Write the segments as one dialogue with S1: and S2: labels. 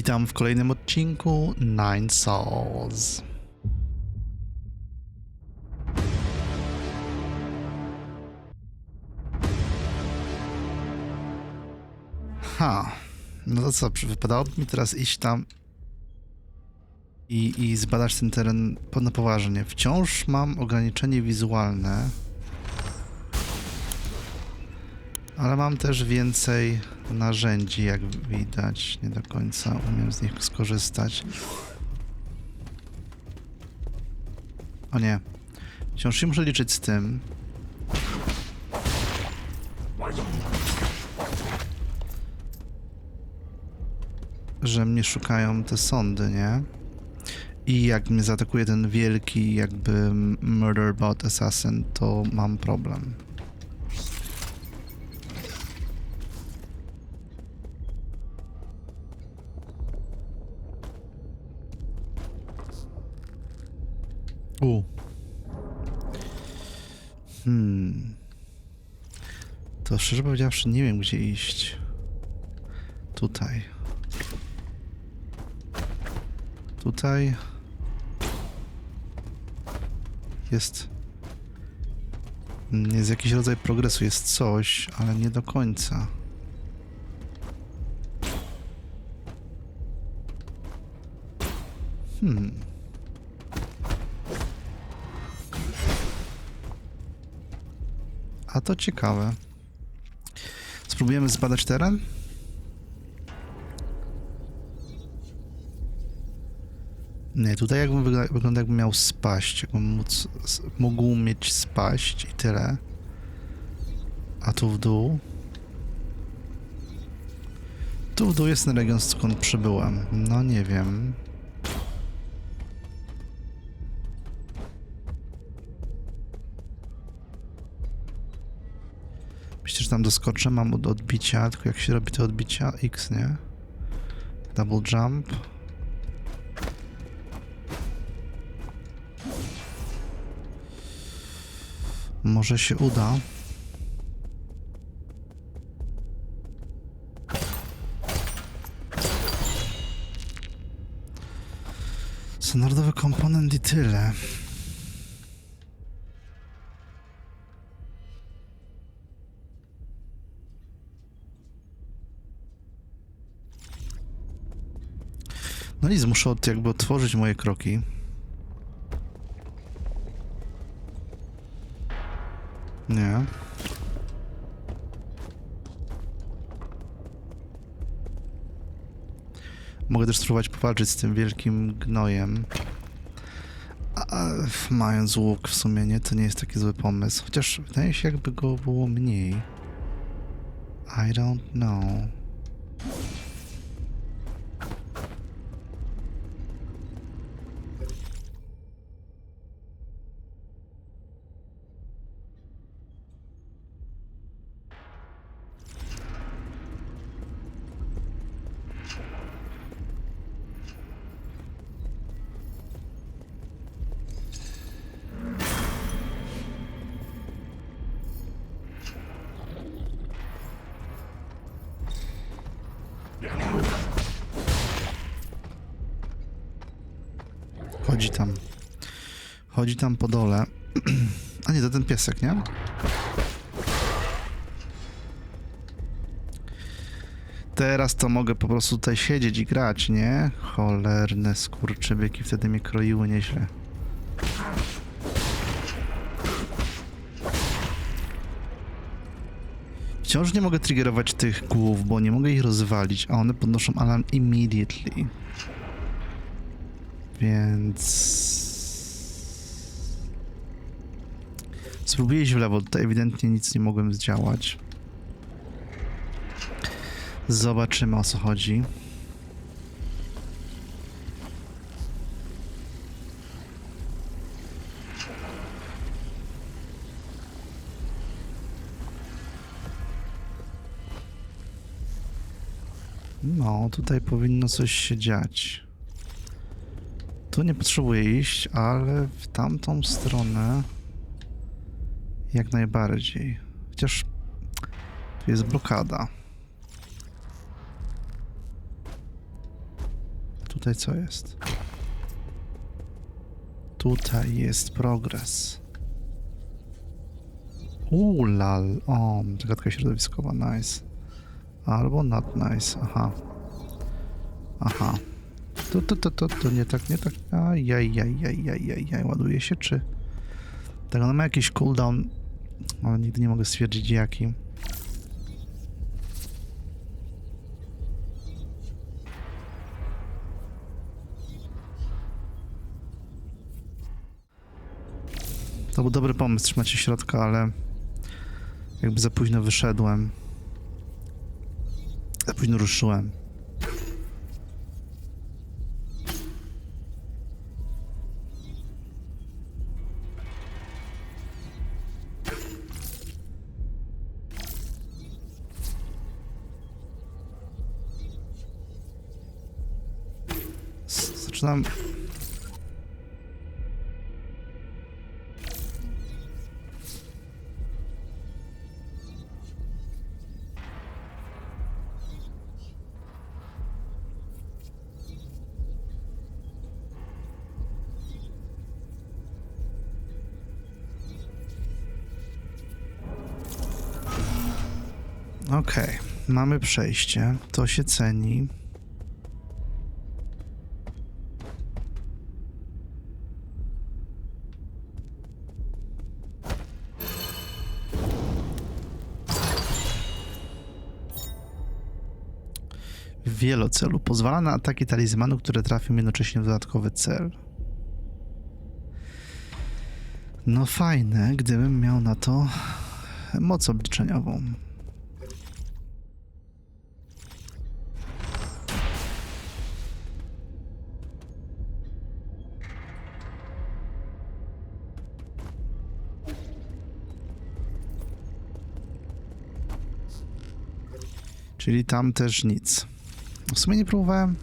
S1: Witam w kolejnym odcinku Nine Souls. Ha, no to co, wypadałoby mi teraz iść tam i, i zbadać ten teren na poważnie. Wciąż mam ograniczenie wizualne, ale mam też więcej narzędzi, jak widać. Nie do końca umiem z nich skorzystać. O nie. Wciąż się muszę liczyć z tym. Że mnie szukają te sądy, nie? I jak mnie zaatakuje ten wielki jakby murderbot assassin, to mam problem. U. Hmm. To szczerze powiedziawszy nie wiem gdzie iść. Tutaj. Tutaj. Jest. mm, Jest jakiś rodzaj progresu, jest coś, ale nie do końca. Hmm. A to ciekawe. Spróbujemy zbadać teren? Nie, tutaj jakbym wygląda, wygląda jakbym miał spaść, jakbym móc, mógł mieć spaść i tyle. A tu w dół? Tu w dół jest ten region, skąd przybyłem. No nie wiem. Myślę, że tam doskoczę, mam od odbicia, tylko jak się robi te odbicia? X, nie? Double jump. Może się uda. Standardowy komponent i tyle. No nic, muszę od, jakby otworzyć moje kroki. Nie. Mogę też spróbować powalczyć z tym wielkim gnojem. A, mając łuk w sumie nie, to nie jest taki zły pomysł. Chociaż wydaje się jakby go było mniej. I don't know. Chodzi tam. Chodzi tam po dole. A nie, to ten piesek, nie? Teraz to mogę po prostu tutaj siedzieć i grać, nie? Cholerne skurczybyki wtedy mnie kroiły nieźle. Wciąż nie mogę triggerować tych głów, bo nie mogę ich rozwalić, a one podnoszą alarm immediately. Więc... Spróbuję iść w lewo, tutaj ewidentnie nic nie mogłem zdziałać. Zobaczymy o co chodzi. No, tutaj powinno coś się dziać. Tu nie potrzebuję iść, ale w tamtą stronę jak najbardziej. Chociaż tu jest blokada. tutaj co jest? Tutaj jest progres. Ulal. O, zagadka środowiskowa, nice. Albo not nice, aha. Aha. To, to, to, to, to nie tak, nie tak. Ajajajajajajaj, ładuje się, czy... Tak, ona ma jakiś cooldown, ale nigdy nie mogę stwierdzić jaki. To był dobry pomysł trzymać się środka, ale jakby za późno wyszedłem. Za późno ruszyłem. Zaczynam Okej, mamy przejście. To się ceni. Wielocelu. Pozwala na ataki talizmanu, które trafią jednocześnie w dodatkowy cel. No fajne, gdybym miał na to moc obliczeniową. Czyli tam też nic. W sumie nie próbowałem.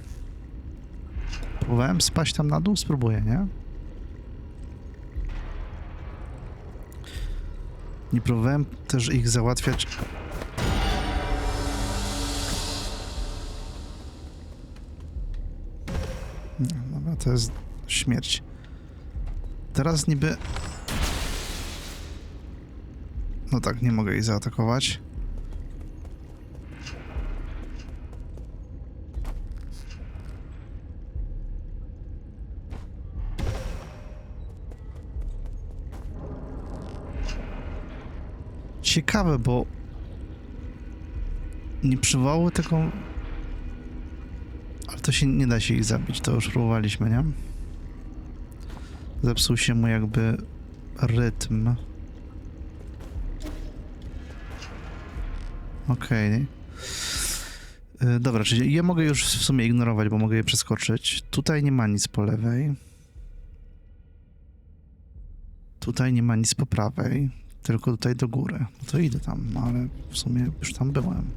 S1: Próbowałem spaść tam na dół? Spróbuję, nie? Nie próbowałem też ich załatwiać. Dobra, to jest śmierć. Teraz niby... No tak, nie mogę ich zaatakować. Ciekawe, bo nie przywołały tego. Ale to się nie da się ich zabić, to już próbowaliśmy, nie? Zepsuł się mu jakby rytm. Okej. Y, Dobra, czyli je mogę już w sumie ignorować, bo mogę je przeskoczyć. Tutaj nie ma nic po lewej. Tutaj nie ma nic po prawej. Tylko tutaj do góry. No to idę tam, no ale w sumie już tam byłem.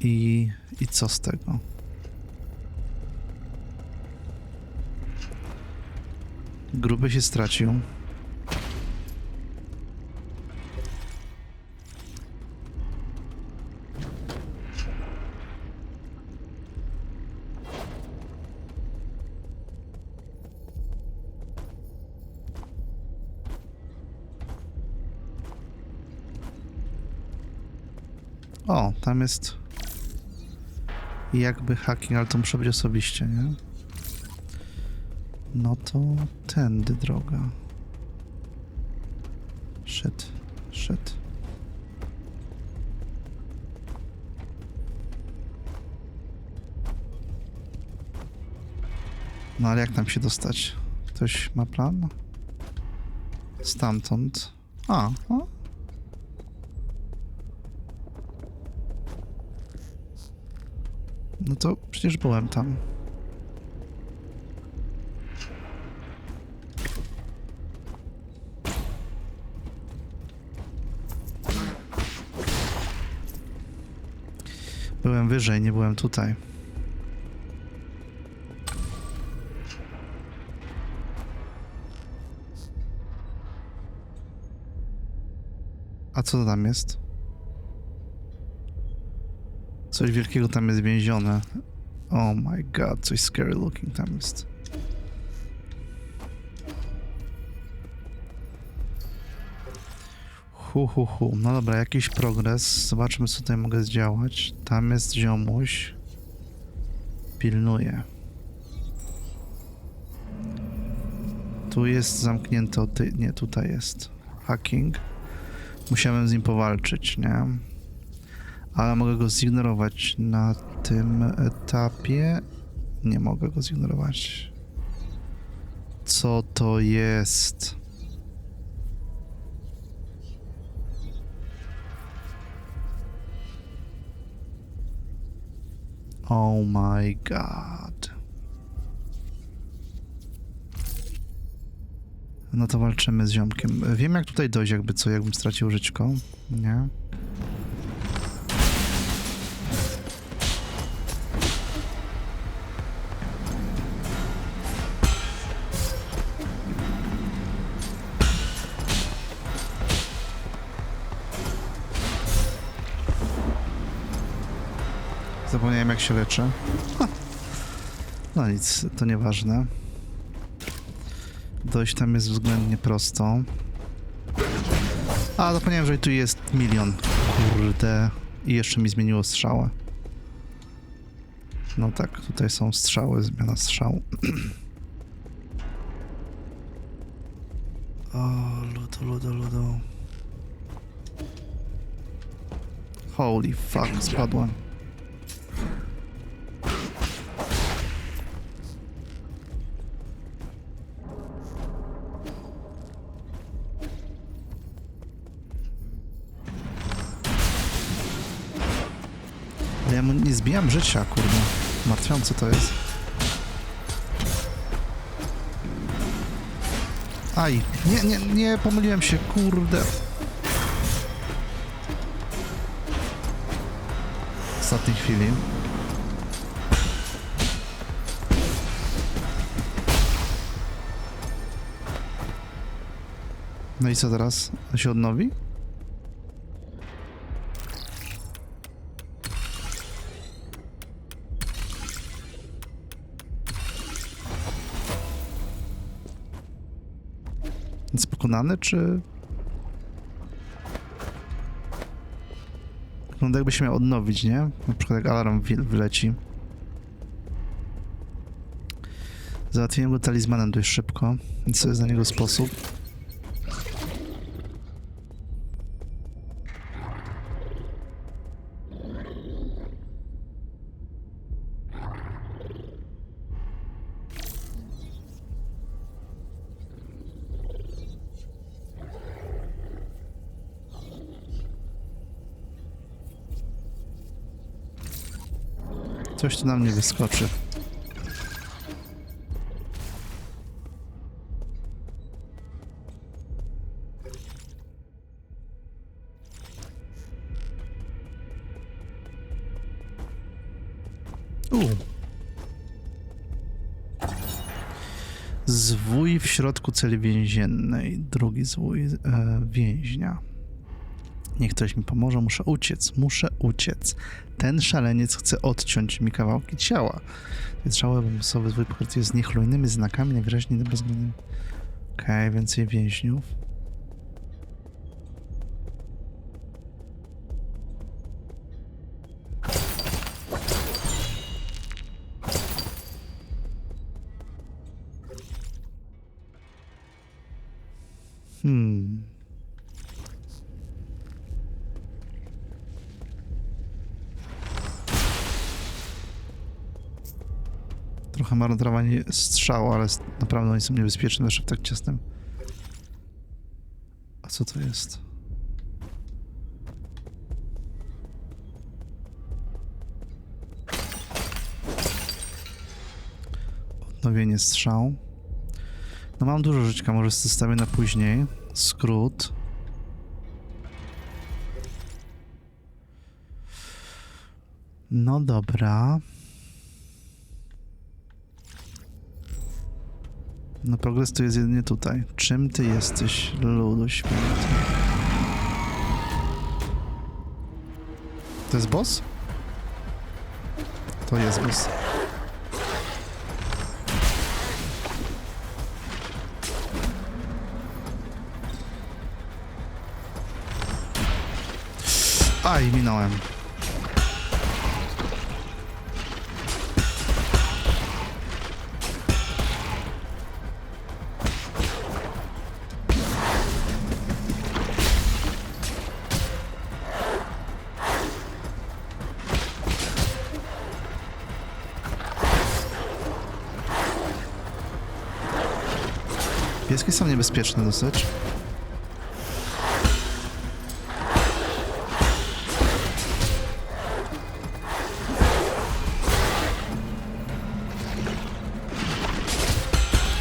S1: I, i co z tego? Gruby się stracił. O, tam jest jakby hacking, ale to muszę być osobiście, nie? No to tędy droga. Shit, shit. No ale jak tam się dostać? Ktoś ma plan? Stamtąd. A, o, No to przecież byłem tam. Byłem wyżej, nie byłem tutaj. A co tam jest? Coś wielkiego tam jest więzione. Oh my god, coś scary looking tam jest. Hu, hu, hu. No dobra, jakiś progres. Zobaczmy, co tutaj mogę zdziałać. Tam jest ziomuś. Pilnuje. Tu jest zamknięto. Ty... Nie, tutaj jest. Hacking. Musiałem z nim powalczyć, nie? Ale mogę go zignorować na tym etapie. Nie mogę go zignorować. Co to jest? Oh my god. No to walczymy z ziomkiem. Wiem jak tutaj dojść, jakby co, jakbym stracił żyćko. Nie? Się leczę. Ha. No nic, to nieważne. Dojść tam jest względnie prosto. A, zapomniałem, że tu jest milion. Kurde. I jeszcze mi zmieniło strzałę. No tak, tutaj są strzały, zmiana strzału. o, ludo, ludo, ludo. Holy fuck, spadłem. Ja mu nie zbijam życia, kurde. Martwiące to jest. Aj, nie, nie, nie, pomyliłem się, kurde. W ostatniej chwili. No i co teraz? Się odnowi? Pokonany, czy... Wygląda jakby się miał odnowić, nie? Na przykład jak alarm wyleci. Załatwiłem go talizmanem dość szybko, to jest na niego sposób. Coś tu na mnie wyskoczy. Zwój w środku celi więziennej. Drugi zwój e, więźnia. Niech ktoś mi pomoże, muszę uciec, muszę uciec. Ten szaleniec chce odciąć mi kawałki ciała. Ciało umysłowy zwój pokryty jest niechlujnymi znakami, najwyraźniej bezwzględnymi. Okej, więcej więźniów. Marnotrawanie strzału, ale naprawdę oni są niebezpieczne jeszcze w tak ciasnym. A co to jest? Odnowienie strzał. No mam dużo żyćka, może zostawię na później. Skrót. No dobra. No progres to jest jedynie tutaj. Czym ty jesteś, ludu święty? To jest boss? To jest bus. Aj, minąłem. Pieski są niebezpieczne dosyć.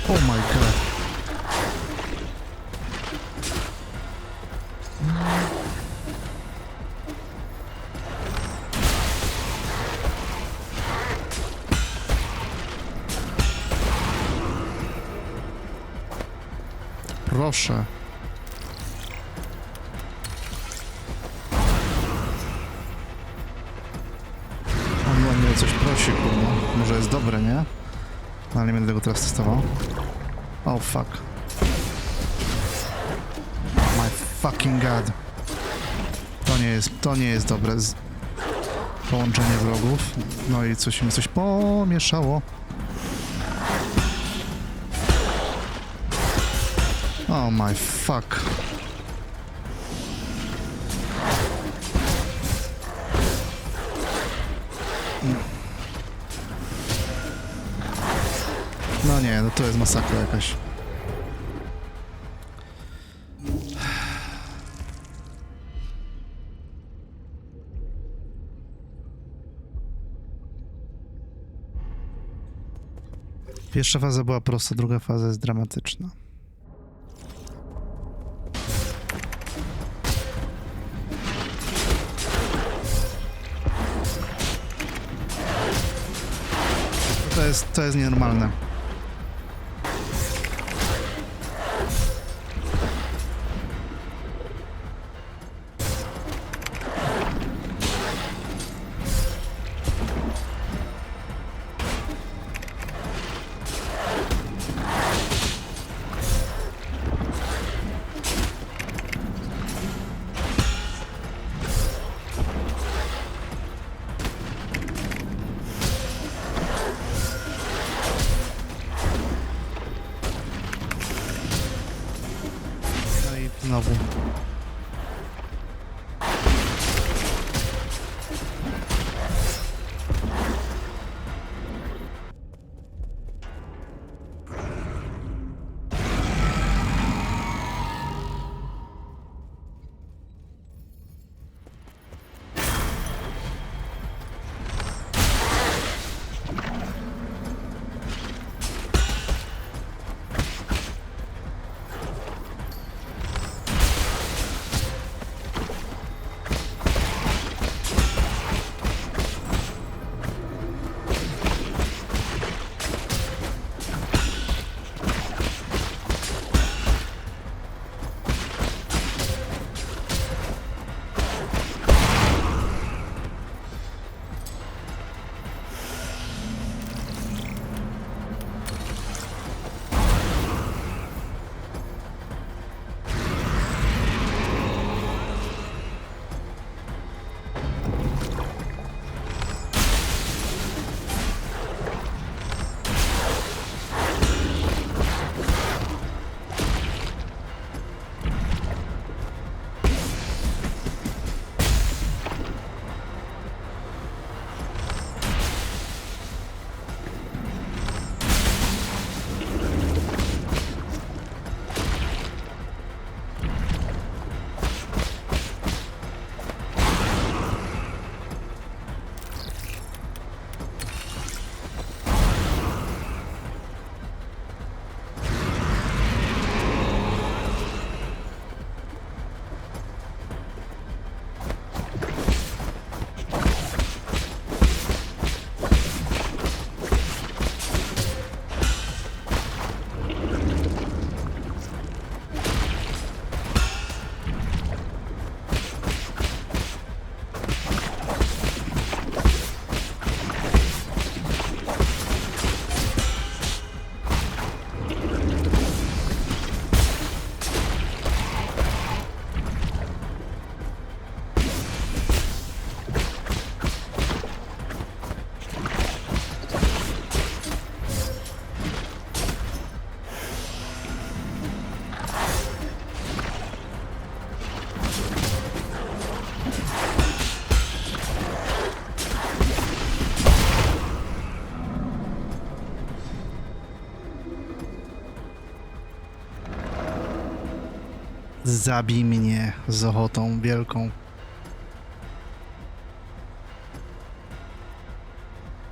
S1: Oh my god. Proszę. On on mnie o coś prosi, kurwa. Może jest dobre, nie? No, ale nie będę tego teraz testował. Oh fuck. My fucking god. To nie jest, to nie jest dobre. Z... Połączenie wrogów. No i coś mi coś pomieszało. Oh my fuck. No nie, no to jest masakra jakaś. Pierwsza faza była prosta, druga faza jest dramatyczna. To jest, to jest nienormalne. Zabij mnie z ochotą wielką.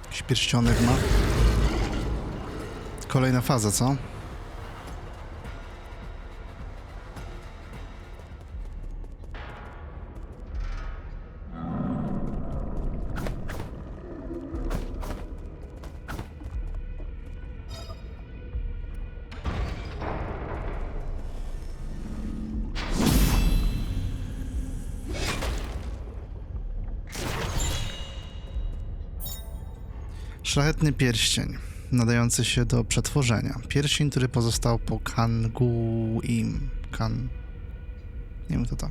S1: Jakiś pierścionek ma. Kolejna faza, co? Szlachetny pierścień, nadający się do przetworzenia. Pierścień, który pozostał po Kanguim. Kan... Nie wiem kto to.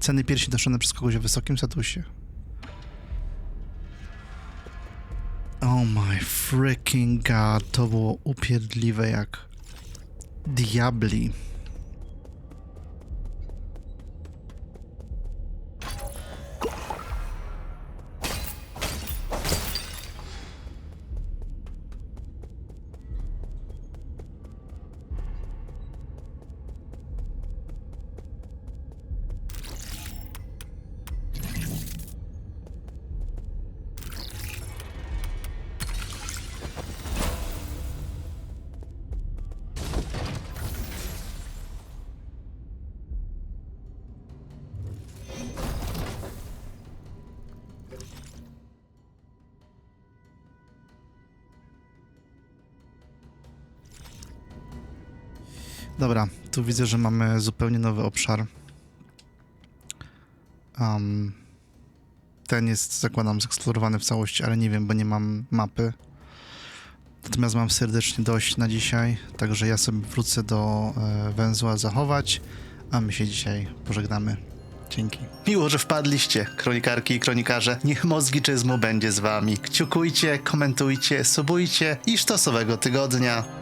S1: Ceny pierścień noszone przez kogoś o wysokim statusie. Oh my freaking god, to było upierdliwe jak diabli. Dobra, tu widzę, że mamy zupełnie nowy obszar. Um, ten jest, zakładam, zeksplorowany w całości, ale nie wiem, bo nie mam mapy. Natomiast mam serdecznie dość na dzisiaj, także ja sobie wrócę do e, węzła zachować, a my się dzisiaj pożegnamy. Dzięki. Miło, że wpadliście, kronikarki i kronikarze. Niech mózgi czyzmu będzie z wami. Kciukujcie, komentujcie, subujcie i sztosowego tygodnia.